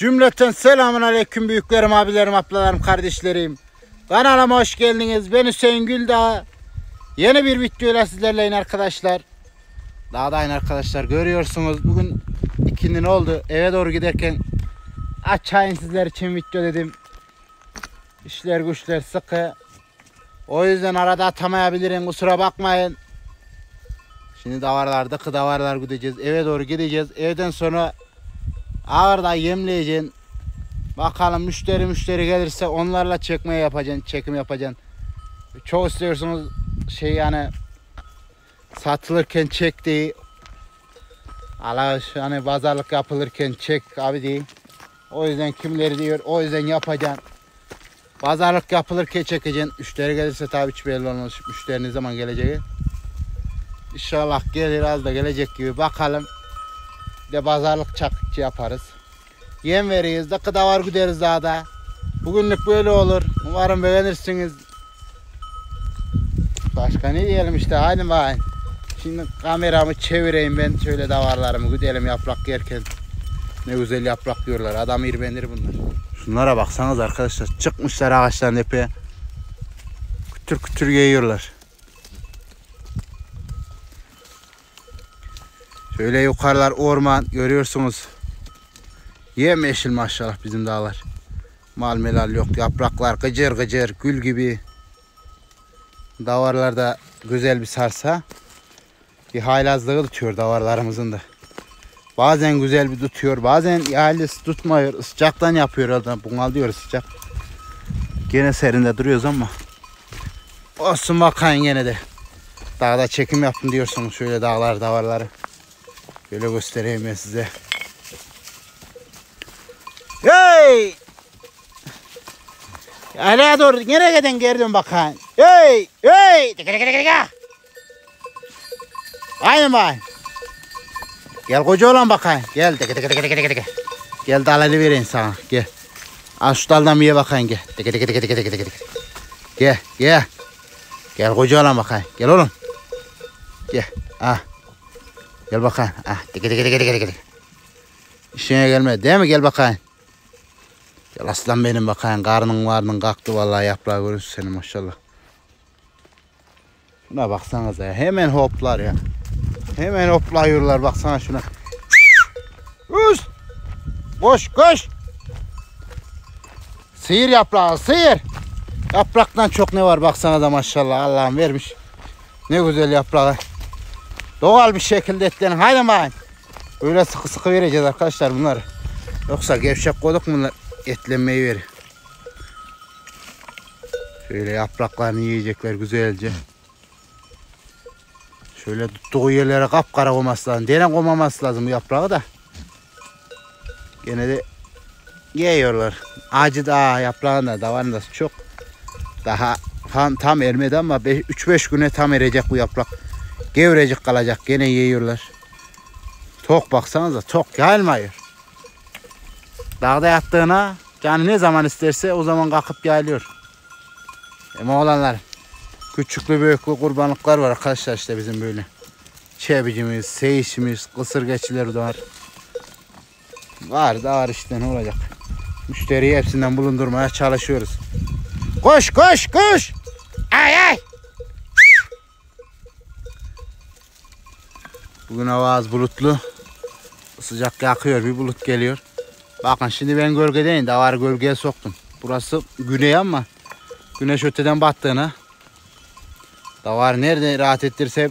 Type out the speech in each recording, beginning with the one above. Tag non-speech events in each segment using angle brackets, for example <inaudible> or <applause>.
Cümleten selamun aleyküm büyüklerim, abilerim, ablalarım, kardeşlerim. Kanalıma hoş geldiniz. Ben Hüseyin Güldağ. Yeni bir videoyla sizlerleyim arkadaşlar. Dağdayın arkadaşlar. Görüyorsunuz bugün ikindi ne oldu? Eve doğru giderken açayım sizler için video dedim. İşler güçler sıkı. O yüzden arada atamayabilirim. Kusura bakmayın. Şimdi davarlarda kıdavarlar gideceğiz. Eve doğru gideceğiz. Evden sonra ağırda yemleyeceksin. Bakalım müşteri müşteri gelirse onlarla çekmeye yapacaksın, çekim yapacaksın. Çok istiyorsunuz şey yani satılırken çek değil. Ala hani pazarlık yapılırken çek abi değil. O yüzden kimleri diyor o yüzden yapacaksın. Pazarlık yapılırken çekeceksin. Müşteri gelirse tabii hiç belli olmaz. Müşteri ne zaman geleceği. İnşallah gelir az da gelecek gibi bakalım. De pazarlık çakıkçı yaparız. Yem veririz de kıdavar gideriz daha da. Bugünlük böyle olur. Umarım beğenirsiniz. Başka ne diyelim işte hadi bakayım. Şimdi kameramı çevireyim ben şöyle davarlarımı gidelim yaprak yerken. Ne güzel yaprak yiyorlar. Adam irbendir bunlar. Şunlara baksanız arkadaşlar. Çıkmışlar ağaçların epeye. Kütür kütür yiyorlar. Şöyle yukarılar orman görüyorsunuz. Yemyeşil maşallah bizim dağlar. Mal melal yok. Yapraklar gıcır gıcır gül gibi. Davarlarda güzel bir sarsa. Bir haylazlığı tutuyor davarlarımızın da. Bazen güzel bir tutuyor. Bazen ailesi tutmuyor. Sıcaktan yapıyor adam. Diyor sıcak. Gene serinde duruyoruz ama. Olsun bakayım gene de. Dağda çekim yaptım diyorsunuz şöyle dağlar davarları. Böyle göstereyim ben size. Hey! Araya doğru nereye giden geri dön bakayım. Hey! Hey! Tıkı tıkı tıkı. Aynen bay. Gel koca olan bakayım. Gel tıkı tıkı tıkı tıkı tıkı. Gel dalı vereyim sana. Gel. Al şu daldan bir bakayım gel. Tıkı tıkı tıkı tıkı tıkı tıkı. Gel gel. Gel koca olan bakayım. Gel oğlum. Gel. Ah. Gel bakayım. Ah, tıkı tıkı tıkı tıkı tıkı. İşine gelmedi değil mi? Gel bakayım. Gel aslan benim bakayım. Karnın varnın kalktı vallahi yaprağı görürsün senin maşallah. Şuna baksanıza ya. Hemen hoplar ya. Hemen hoplayıyorlar baksana şuna. Üst. Koş koş. Sıyır yaprağı sıyır. Yapraktan çok ne var baksana da maşallah Allah'ım vermiş. Ne güzel yaprağı. Doğal bir şekilde etlerin. Haydi bakayım. Böyle sıkı sıkı vereceğiz arkadaşlar bunları. Yoksa gevşek koyduk bunlar etlenmeyi verir. Şöyle yapraklarını yiyecekler güzelce. Şöyle tuttuğu yerlere kapkara olması lazım. Deren olmaması lazım bu yaprağı da. Gene de yiyorlar. Acı da yaprağın da davarın da çok. Daha tam, tam ermedi ama 3-5 güne tam erecek bu yaprak. Gevrecik kalacak. Gene yiyorlar. Tok baksanıza tok yayılmıyor. Dağda yattığına canı ne zaman isterse o zaman kalkıp yayılıyor. Ama olanlar küçüklü büyüklü kurbanlıklar var arkadaşlar işte bizim böyle. Çebicimiz, seyişimiz, kısır geçileri de var. Var da var işte ne olacak. Müşteriyi hepsinden bulundurmaya çalışıyoruz. Koş koş koş. Ay ay. Bugün hava az bulutlu. Sıcak yakıyor bir bulut geliyor. Bakın şimdi ben gölgedeyim. Davarı gölgeye soktum. Burası güney ama güneş öteden battığına. Davar nerede rahat ettirse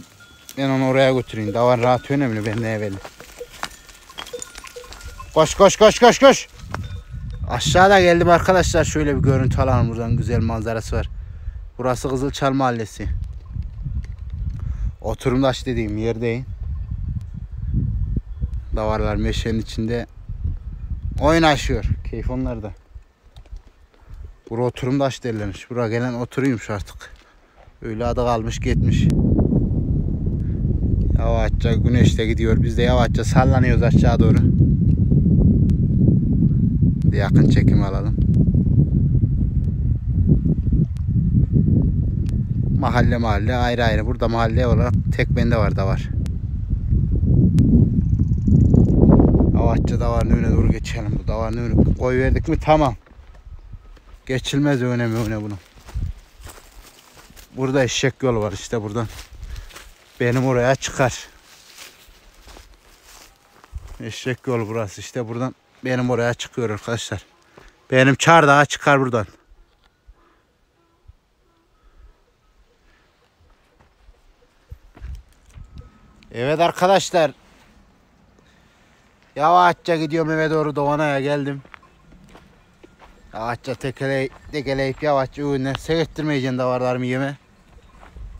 ben onu oraya götüreyim. Davar rahat önemli ben de evvel. Koş koş koş koş koş. Aşağıda geldim arkadaşlar. Şöyle bir görüntü alalım buradan güzel manzarası var. Burası Kızılçal Mahallesi. Oturumdaş dediğim yerdeyim. Davarlar meşenin içinde oynaşıyor. Keyif onlarda. Bura oturumdaş derlermiş. Buraya gelen oturuyormuş artık. Öyle adı kalmış gitmiş. Yavaşça güneşte gidiyor. Biz de yavaşça sallanıyoruz aşağı doğru. Bir yakın çekim alalım. Mahalle mahalle ayrı ayrı. Burada mahalle olarak tek bende var da var. Yavaşça davarın önüne doğru geçelim. Bu davarın önüne koy verdik mi tamam. Geçilmez öne mi öne bunu. Burada eşek yolu var işte buradan. Benim oraya çıkar. Eşek yolu burası işte buradan benim oraya çıkıyor arkadaşlar. Benim çardağa çıkar buradan. Evet arkadaşlar. Yavaşça gidiyorum eve doğru Doğanay'a geldim. Yavaşça tekele, tekeleyip yavaşça ürünler seyrettirmeyeceksin davarlarımı yeme.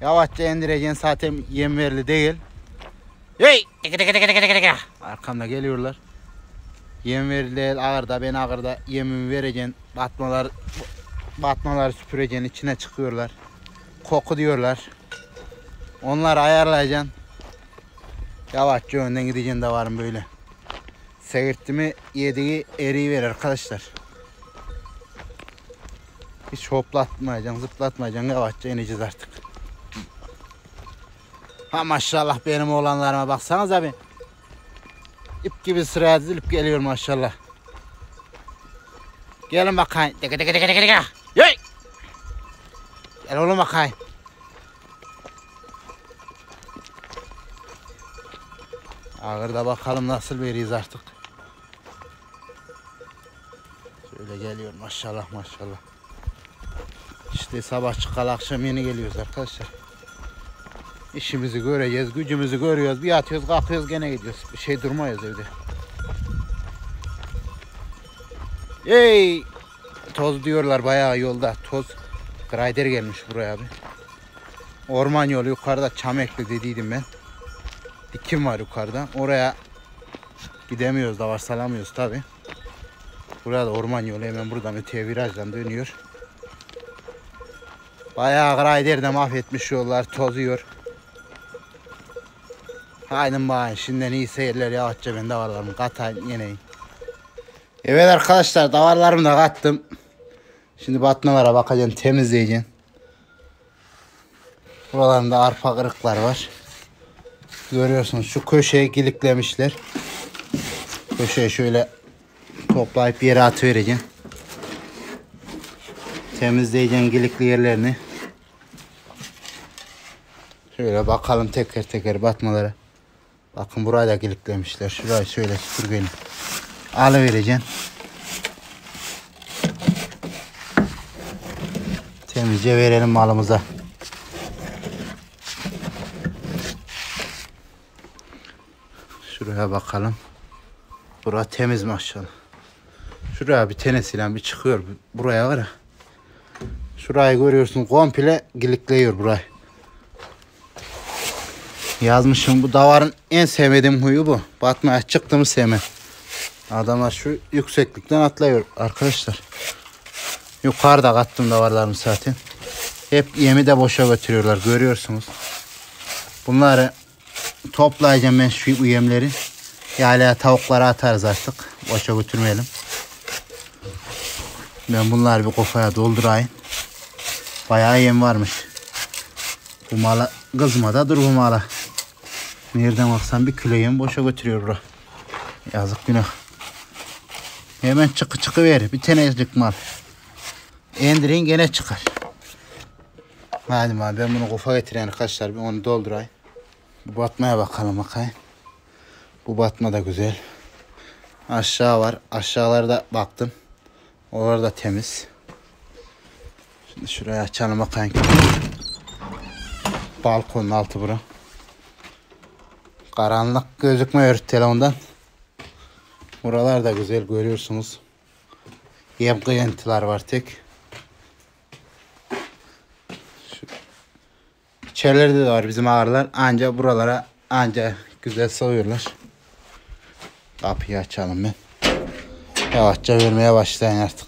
Yavaşça indireceksin zaten yem verili değil. Hey! Tıkı tıkı tıkı tıkı tıkı. Arkamda geliyorlar. Yem değil ağırda ben ağırda yemimi vereceksin. Batmalar batmalar süpüreceksin içine çıkıyorlar. Koku diyorlar. Onları ayarlayacaksın. Yavaşça önden gideceksin davarım böyle. Seyirtti mi yediği eriyi ver arkadaşlar. Hiç hoplatmayacaksın, zıplatmayacaksın. Yavaşça ineceğiz artık. Ha maşallah benim oğlanlarıma baksanız abi. İp gibi sıraya dizilip geliyor maşallah. Gelin bakayım. Dıkı dıkı dıkı dıkı dıkı. Yey! Gel oğlum bakayım. Ağırda bakalım nasıl veriyiz artık. Şöyle geliyor maşallah maşallah. İşte sabah çıkalı akşam yeni geliyoruz arkadaşlar. İşimizi göreceğiz, gücümüzü görüyoruz. Bir atıyoruz, kalkıyoruz gene gidiyoruz. Bir şey durmayız evde. Hey! Toz diyorlar bayağı yolda. Toz. Grider gelmiş buraya abi. Orman yolu yukarıda Çamekli dediydim ben. Dikim var yukarıda. Oraya gidemiyoruz da var salamıyoruz tabi. Buraya da orman yolu hemen buradan öteye virajdan dönüyor. Bayağı Grider de mahvetmiş yollar tozuyor. Haydi bakayım şimdiden iyi seyirler yavaşça ben davarlarımı katayım yeneyim. Evet arkadaşlar davarlarımı da kattım. Şimdi batmalara bakacaksın temizleyeceksin. Buralarında arpa kırıklar var. Görüyorsunuz şu köşeye giliklemişler. Köşeye şöyle toplayıp yere atıvereceksin. Temizleyeceksin gilikli yerlerini. Şöyle bakalım teker teker batmalara. Bakın burayı da giliklemişler. Şurayı şöyle süpürgeyle alıvereceksin. Temizce verelim malımıza. Şuraya bakalım. Bura temiz maşallah. Şuraya bir tenesiyle bir çıkıyor. Buraya var ya. Şurayı görüyorsun komple gilikliyor burayı. Yazmışım bu davarın en sevmediğim huyu bu. Batmaya çıktığımı sevmem. Adamlar şu yükseklikten atlıyor arkadaşlar. Yukarıda kattım davarlarımı zaten. Hep yemi de boşa götürüyorlar görüyorsunuz. Bunları toplayacağım ben şu yemleri. Yalaya tavuklara atarız artık. Boşa götürmeyelim. Ben bunları bir kofaya doldurayım. Bayağı yem varmış. Bu mala kızma da dur bu mala. Nereden baksan bir kilo yem boşa götürüyor bura. Yazık günah. Hemen çıkı çıkı ver. Bir tanecik mal. Endirin gene çıkar. Hadi mal ben bunu kofa getireyim arkadaşlar. Bir onu doldurayım. Bu batmaya bakalım bakayım. Bu batma da güzel. Aşağı var. Aşağılarda baktım. Oralar da temiz. Şimdi şuraya açalım bakayım. Balkonun altı bura. Karanlık gözükmüyor telefondan. Buralar da güzel görüyorsunuz. Yem kıyıntılar var tek. Şu İçerilerde de var bizim ağırlar. Anca buralara anca güzel sığıyorlar. Kapıyı açalım ben. Yavaşça vermeye başlayın artık.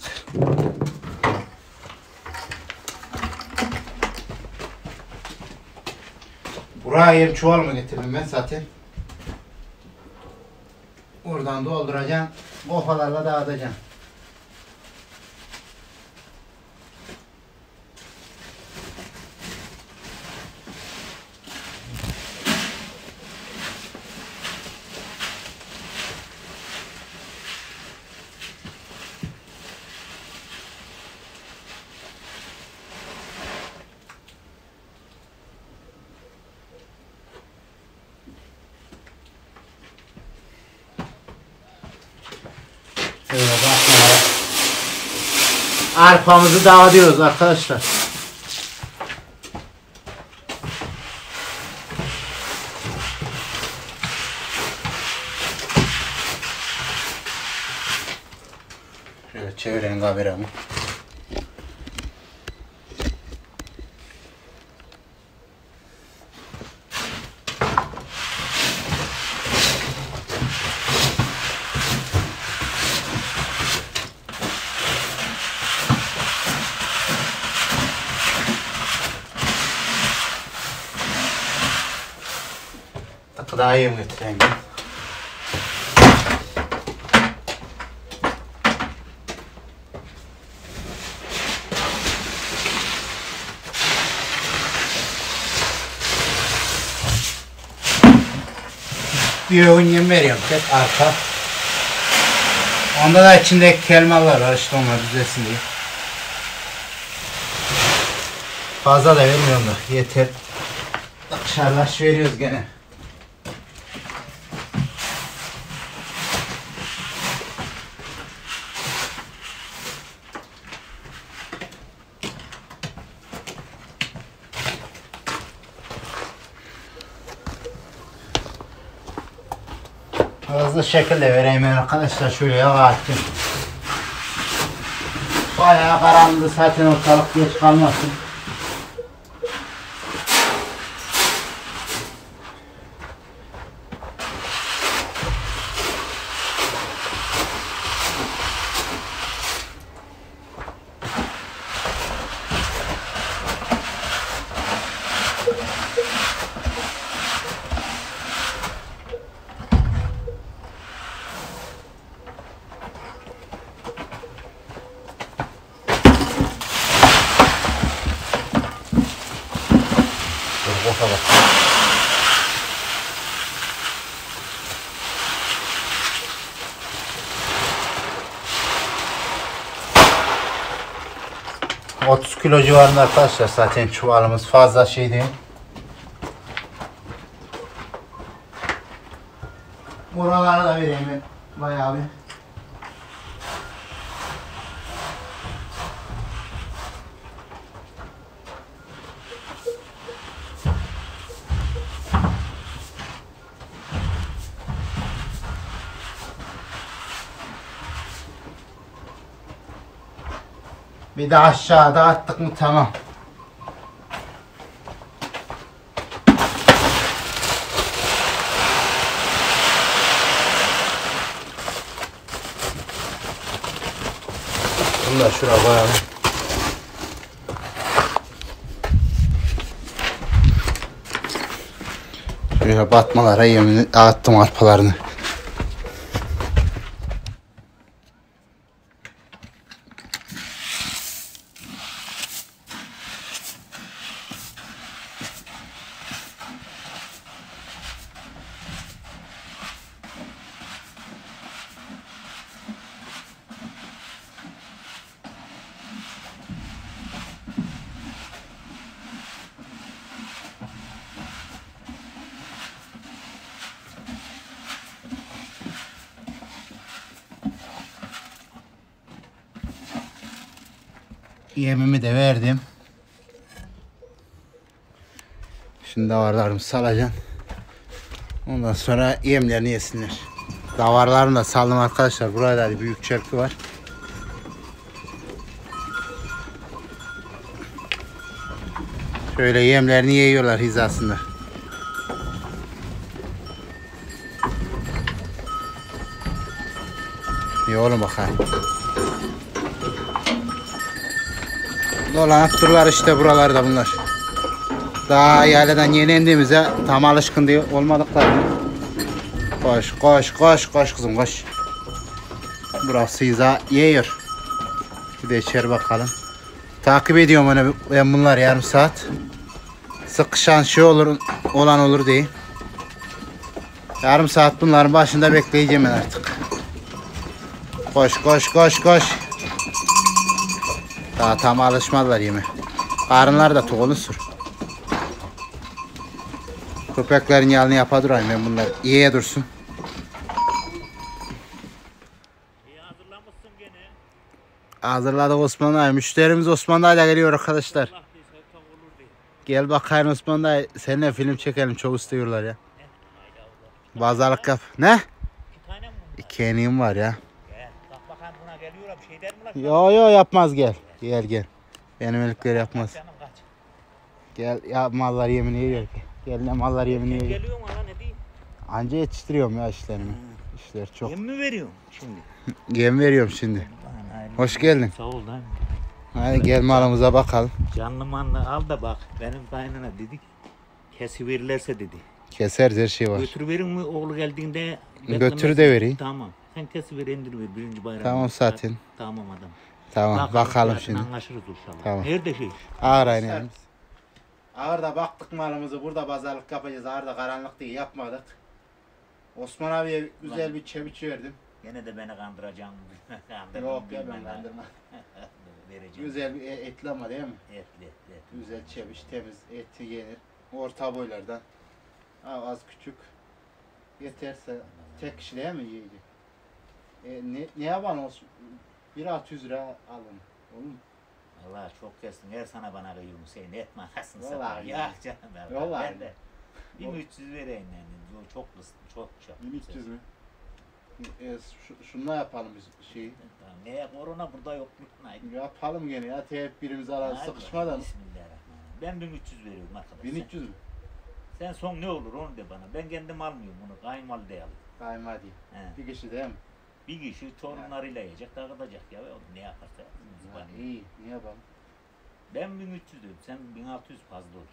Buraya yem çuval mı getirdim ben zaten. Oradan dolduracaksın. Kofalarla dağıtacaksın. Şöyle bakmalara. Arpamızı dağıtıyoruz arkadaşlar. Şöyle çevirelim kameramı. Daha iyi mi ben? Bir öğün veriyorum tek arka. Onda da içindeki kelmalar var işte onlar düzelsin diye. Fazla da vermiyorum da yeter. Dışarılaş veriyoruz gene. Hızlı şekilde vereyim arkadaşlar yağ attım. Bayağı karanlığı zaten ortalık geç kalmasın. Bak. ...30 kilo civarında arkadaşlar zaten çuvalımız fazla şey değil. Buralara da vereyim ben bayağı bir. Bir de aşağıda attık mı tamam. Bunu da şuraya koyalım. Şöyle batmalara yemin attım arpalarını. Yemimi de verdim. Şimdi davarlarımı salacağım. Ondan sonra yemlerini yesinler. Davarlarını da saldım arkadaşlar. Burada bir büyük çelki var. Şöyle yemlerini yiyorlar hizasında. İyi oğlum bakayım. Dolanıp durlar işte buralarda bunlar. Daha yayleden yeni indiğimize tam alışkın diye olmadıklarını. Koş koş koş koş kızım koş. Burası iza yiyor. Bir de içeri bakalım. Takip ediyorum onu ben bunlar yarım saat. Sıkışan şey olur olan olur diye. Yarım saat bunların başında bekleyeceğim ben artık. Koş koş koş koş. Daha tam alışmadılar yeme. Karınlar da toğunu sür. Köpeklerin yalını yapa durayım ben bunlar. İyiye dursun. Hazırladık Osman dayı. Müşterimiz Osman dayı da geliyor arkadaşlar. Gel bakayım Osman dayı. Seninle film çekelim. Çok istiyorlar ya. Pazarlık yap. Ne? İki tane mi bunlar? İki eniğim var ya. Gel. Bak bakalım buna geliyor bir şey der mi lan? Yo yo yapmaz gel. Gel gel. Benim elikleri yapmaz. Canım. Gel ya mallar yemin ediyor ki. Gel ne mallar yemin Sen ediyor. geliyor mu lan ne diyeyim? Anca yetiştiriyorum ya işlerimi. İşler çok. Yem mi veriyorsun şimdi? <laughs> Yem veriyorum şimdi. Hoş geldin. Sağ ol lan. Hadi gel malımıza bakalım. Canlı manlı al da bak. Benim kaynana dedik. Kesiverirlerse dedi. Keseriz her şey var. Götürüverin mi oğlu geldiğinde? Götür de vereyim. Tamam. Sen kesiver indir birinci bayram. Tamam, zaten. Tamam adam. Tamam bakalım zaten şimdi. Anlaşırız inşallah. Tamam. Nerede şey? Ağır aynı. Ağırda baktık malımızı burada pazarlık yapacağız. Ağırda karanlık diye yapmadık. Osman abiye güzel bir çeviç verdim. Gene de beni kandıracaksın. <laughs> Yok ya ben ha. kandırma. <laughs> Vereceğim. Güzel bir e- etli ama değil mi? Etli, etli. Güzel çeviç temiz eti yenir. Orta boylardan. Ha, az küçük. Yeterse tek kişiliğe mi yiyecek? E, ne, ne yapalım olsun? Bir 600 lira alın. Olur mu? Allah çok kestin. Her sana bana kıyım Hüseyin. Etme anasını satayım. ya. Canım ya. Vallahi Ben de 1300 vereyim yani. Çok kıstım. Çok çok. 1300 mü? E, şu, şunla yapalım biz şeyi. Tamam. Ne? Korona burada yok. Haydi. Yapalım gene ya. Tedbirimizi alalım. Hadi Sıkışmadan. Bismillahirrahmanirrahim. Ben 1300 veriyorum arkadaş. 1300 mü? Sen, son ne olur onu de bana. Ben kendim almıyorum bunu. Kaymal de alayım. Kayma değil. He. Bir kişi değil mi? Bir kişi torunlarıyla yiyecek, dağıtacak ya. Ne yaparsa yapsın. Bana. iyi. Ne yapalım? Ben 1300 diyorum. Sen 1600 fazla olur.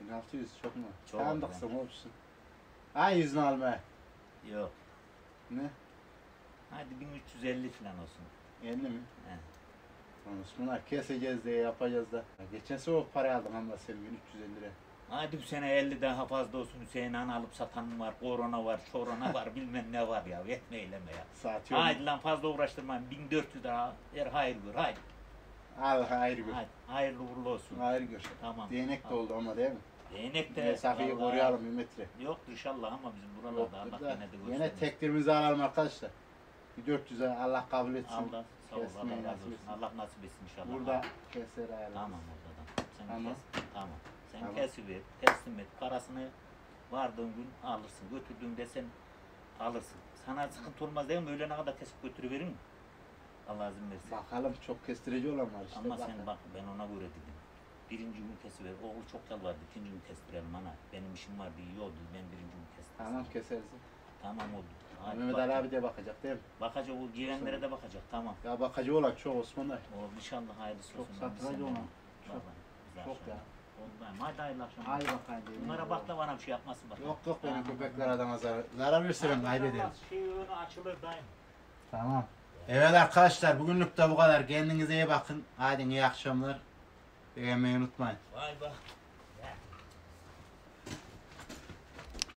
1600 çok mu? Çok Tanıdıksın olsun. Ha yüzünü alma. Yok. Ne? Hadi 1350 falan olsun. 50 mi? He. Osman'a keseceğiz diye yapacağız da. Geçen o parayı aldım ama senin 1350 lira. Hadi bu sene 50 daha fazla olsun. Hüseyin Han alıp satan var, korona var, çorona var, <laughs> bilmem ne var ya. Etme eyleme ya. Yok. Haydi lan fazla uğraştırma. 1400 daha. Ver hayır gör. Haydi. Al hayır gör. Haydi. Hayırlı uğurlu olsun. Hayır gör. Tamam. Değnek de oldu ama değil mi? Değnek de. Mesafeyi vallahi- koruyalım bir metre. Yoktur inşallah ama bizim buralarda Yoktur Allah da. yine de Yine göstermesin. tektirimizi alalım arkadaşlar. Bir 400'e Allah kabul etsin. Allah sağ ol. Kesmeyi Allah razı nasip olsun. etsin. Allah nasip etsin inşallah. Burada keser ayarlar. Tamam oradan. Sen Tamam. kes. Tamam. Sen Tamam. kesiver, teslim et. Parasını vardığın gün alırsın. Götürdüğünde sen alırsın. Sana sıkıntı olmaz değil mi? Öğlene kadar kesip götürüverir mi? Allah izin versin. Bakalım çok kestirici olan var işte. Ama bakalım. sen bak ben ona göre dedim. Birinci gün kesiver. Oğul çok yalvardı. İkinci gün kestirelim ana. Benim işim vardı iyi oldu. Ben birinci gün kestim. Tamam keseriz. Tamam oldu. Hadi Mehmet. Ali abi de bakacak değil mi? Bakacak o girenlere de bakacak. Tamam. Ya bakıcı olan çok Osman'da. Oldu inşallah hayırlısı Çok olsun. satıcı Biz olan. Çok. Çok şey. ya. Oldu ben. Hadi hayırlı akşamlar. Hadi bakayım. Bunlara bak da bana bir şey yapmasın bak. Yok yok benim köpekler adama zarar. Zarar versin kaybederim. Şey önü açılır daim. Tamam. Evet arkadaşlar bugünlük de bu kadar. Kendinize iyi bakın. Hadi iyi akşamlar. Beğenmeyi unutmayın. Vay bak.